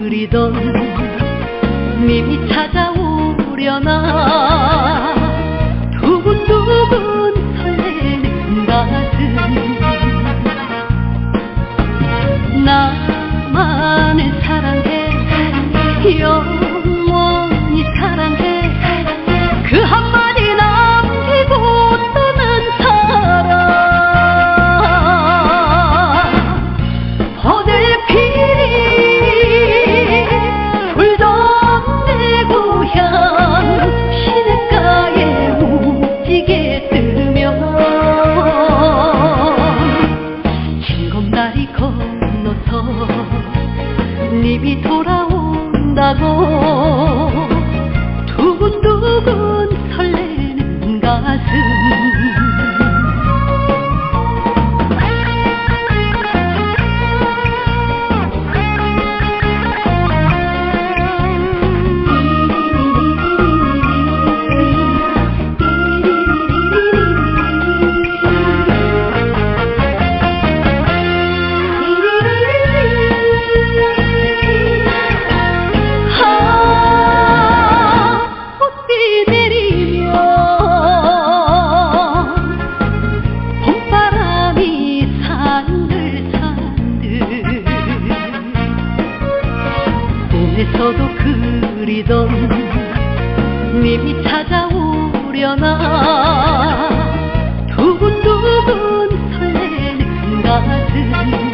그리던 님이 찾아오려나? 하고 두근두근 설레는 가슴. 울리던 님이 찾아오려나 두근두근 설레는 그 가슴.